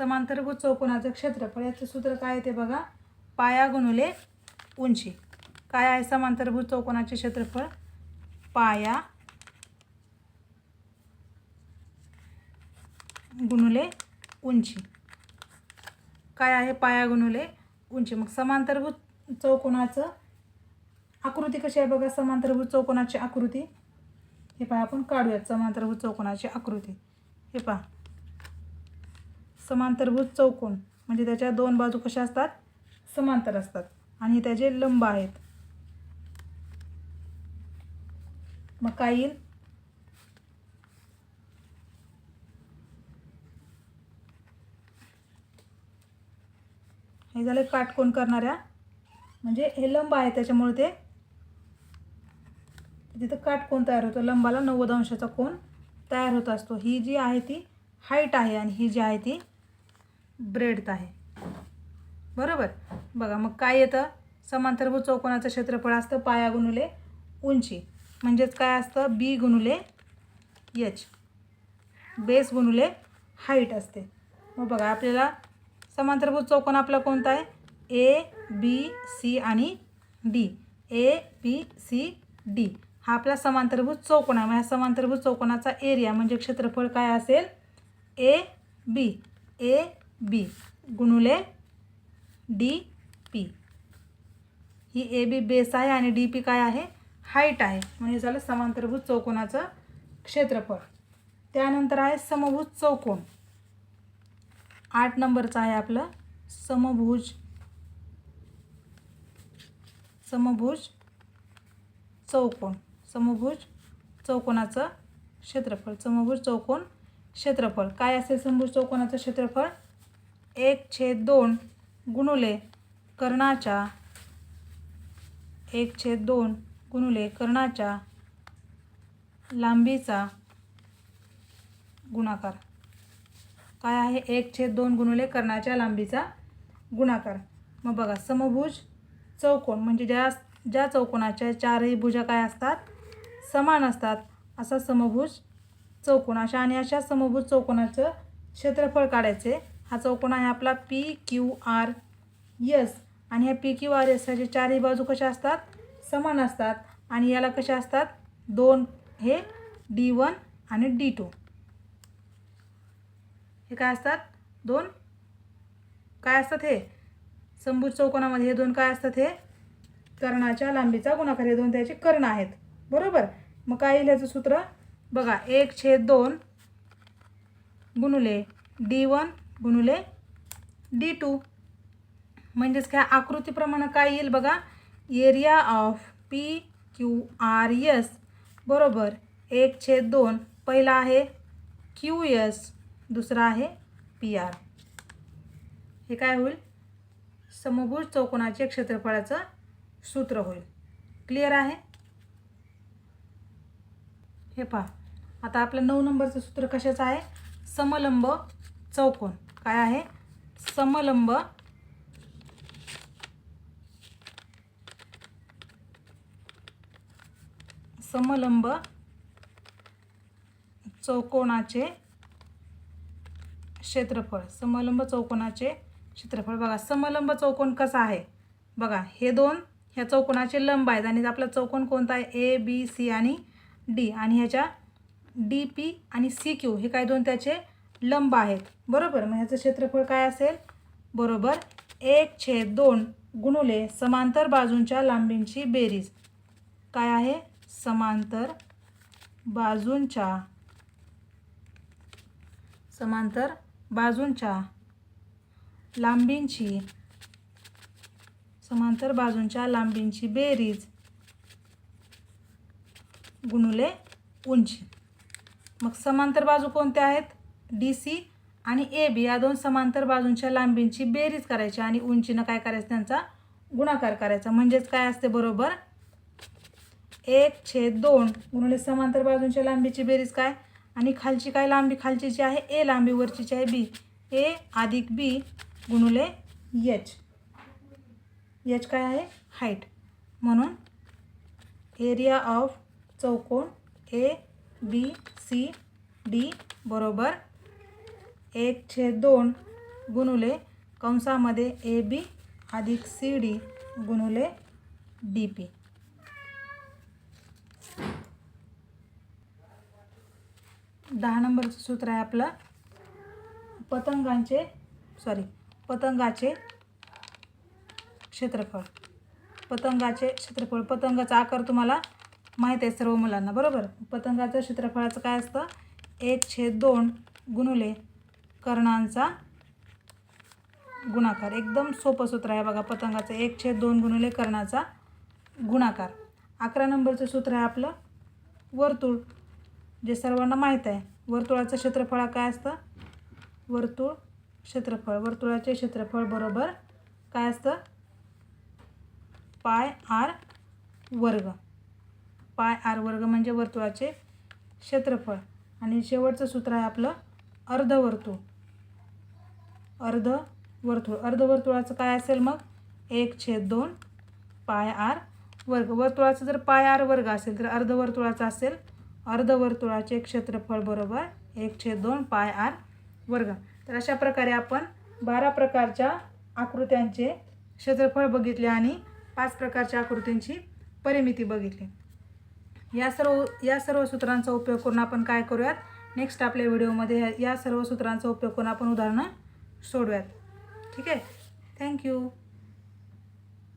समांतरभुज चौकोनाचं क्षेत्रफळ? याचं सूत्र काय आहे ते बघा. पाया गुणुले उंची. काय आहे समांतरभूत चौकोनाचे क्षेत्रफळ? पाया गुणुले उंची. काय आहे? पाया गुणुले उंची. मग समांतरभूत चौकोनाचं आकृती कशी आहे बघा? समांतरभूत चौकोनाची आकृती? हे पहा आपण काढूयात. समांतरभूत चौकोनाची आकृती? हे पहा. समांतरभुज चौकोन म्हणजे त्याच्या दोन बाजू कशा असतात? समांतर असतात. आणि त्याचे लंब आहेत. मग काय येईल? हे झालं काटकोन करणाऱ्या. म्हणजे हे लंब आहे त्याच्यामुळे ते तिथं काटकोन तयार होतो. लंबाला नव्वद अंशाचा कोण तयार होत असतो. ही जी आहे ती हाईट आहे आणि ही जी आहे ती ब्रेडथ आहे. बरोबर? बघा मग काय येतं? समांतरभू चौकोनाचं क्षेत्रफळ असतं पाया गुणुले उंची. म्हणजेच काय असतं? बी गुणुले यच बेस गुणुले हाईट असते. मग बघा आपल्याला समांतरभूत चौकोन आपला कोणता आहे? ए बी सी आणि D. A B C D. हा आपला समांतरभूत चौकोन आहे. मग ह्या समांतरभुज चौकोनाचा एरिया म्हणजे क्षेत्रफळ काय असेल? A B. ए बी गुणुले डी पी. ही ए बी बेस आहे आणि डी पी काय आहे? हाईट आहे. म्हणजे झालं समांतरभूत चौकोनाचं क्षेत्रफळ. त्यानंतर आहे समभुज चौकोन. आठ नंबरचं आहे आपलं समभुज. समभुज चौकोन. समभुज चौकोनाचं क्षेत्रफळ. समभुज चौकोन क्षेत्रफळ. काय असेल समभुज चौकोनाचं क्षेत्रफळ? एक छेद दोन गुणुले कर्णाच्या एक छेद दोन गुणुले कर्णाच्या लांबीचा गुणाकार. काय आहे? एक छेद दोन गुणुले कर्णाच्या लांबीचा गुणाकार. मग बघा समभुज चौकोन म्हणजे ज्या ज्या चौकोनाच्या चारही भुजा काय असतात? समान असतात. असा समभुज चौकोन अशा आणि अशा समभुज चौकोनाचं क्षेत्रफळ काढायचे. हा चौकोन आहे आपला पी क्यू आर यस आणि ह्या पी क्यू आर एसचे चारही बाजू कशा असतात? समान असतात. आणि याला कशा असतात? दोन हे डी वन आणि डी टू हे काय असतात? दोन. काय असतात हे? समभुज चौकोनामध्ये हे दोन काय असतात हे? कर्णाच्या लांबीचा गुणाकार. हे दोन त्याचे कर्ण आहेत. बरोबर? मग काय येईल ह्याचं सूत्र? बघा एक छेद दोन गुणुले डी वन गुणुले डी टू म्हणजेच काय? आकृतीप्रमाणे काय येईल बघा? Area of P Q R S बरोबर. एक छेद दोन. पहिला आहे क्यू एस दुसरा आहे पी आर हे काय होईल? समभुज चौकोनाचे क्षेत्रफळाचं सूत्र होईल. क्लिअर आहे? हे पहा. आता आपलं नऊ नंबरचं सूत्र कशाचं आहे? समलंब चौकोन. काय आहे? समलंब. समलंब. चौकोनाचे क्षेत्रफळ. समलंब चौकोनाचे क्षेत्रफळ. बघा समलंब चौकोन कसा आहे? बघा हे दोन ह्या चौकोनाचे लंब आहेत आणि आपला चौकोन कोणता आहे? ए बी सी आणि डी आणि ह्याच्या डी पी आणि सी क्यू हे काय दोन त्याचे? लंब आहेत. बरोबर? मग ह्याचं क्षेत्रफळ काय असेल? बरोबर. एक छेद दोन गुणुले समांतर बाजूंच्या लांबींची बेरीज. काय आहे? समांतर बाजूंच्या समांतर बाजूंच्या लांबींची समांतर बाजूंच्या लांबींची बेरीज गुणुले उंची. मग समांतर बाजू कोणत्या आहेत? डी सी आणि ए बी या दोन समांतर बाजूंच्या लांबींची बेरीज करायची आणि उंचीनं काय करायचं त्यांचा? गुणाकार करायचा. म्हणजेच काय असते बरोबर? एक छेद दोन गुणले समांतर बाजूंच्या लांबीची बेरीज काय? आणि खालची काय लांबी? खालची जी आहे ए लांबी वरचीची आहे बी ए अधिक बी गुणुले एच एच काय आहे? हाईट म्हणून एरिया ऑफ चौकोन ए बी सी डी बरोबर एक छेद दोन गुणुले कंसामध्ये ए बी अधिक सी डी गुणुले डी पी. दहा नंबरचं सूत्र आहे आपलं पतंगांचे सॉरी पतंगाचे क्षेत्रफळ. पतंगाचे क्षेत्रफळ पतंगाचा आकार तुम्हाला माहीत आहे सर्व मुलांना बरोबर? पतंगाचं क्षेत्रफळाचं काय असतं? एक छेद दोन गुणुले कर्णांचा गुणाकार. एकदम सोपं सूत्र आहे बघा पतंगाचं एक छेद दोन गुणुले कर्णाचा गुणाकार. अकरा नंबरचं सूत्र आहे आपलं वर्तुळ जे सर्वांना माहीत आहे. वर्तुळाचं क्षेत्रफळ काय असतं? वर्तुळ क्षेत्रफळ. वर्तुळाचे क्षेत्रफळ बरोबर काय असतं? पाय आर वर्ग. पाय आर वर्ग म्हणजे वर्तुळाचे क्षेत्रफळ. आणि शेवटचं सूत्र आहे आपलं अर्धवर्तुळ. अर्ध वर्तुळ. अर्धवर्तुळाचं काय असेल मग? एक छेद दोन पाय आर वर्ग. वर्तुळाचं जर पाय आर वर्ग असेल तर अर्धवर्तुळाचं असेल. अर्धवर्तुळाचे क्षेत्रफळ बरोबर एक छेद दोन पाय आर वर्ग. तर अशा प्रकारे आपण बारा प्रकारच्या आकृत्यांचे क्षेत्रफळ बघितले आणि पाच प्रकारच्या आकृतींची परिमिती बघितली. या सर्व या सर्व सूत्रांचा उपयोग करून आपण काय करूयात? नेक्स्ट आपल्या व्हिडिओमध्ये या सर्व सूत्रांचा उपयोग करून आपण उदाहरणं सोडूयात ठीक आहे? थँक्यू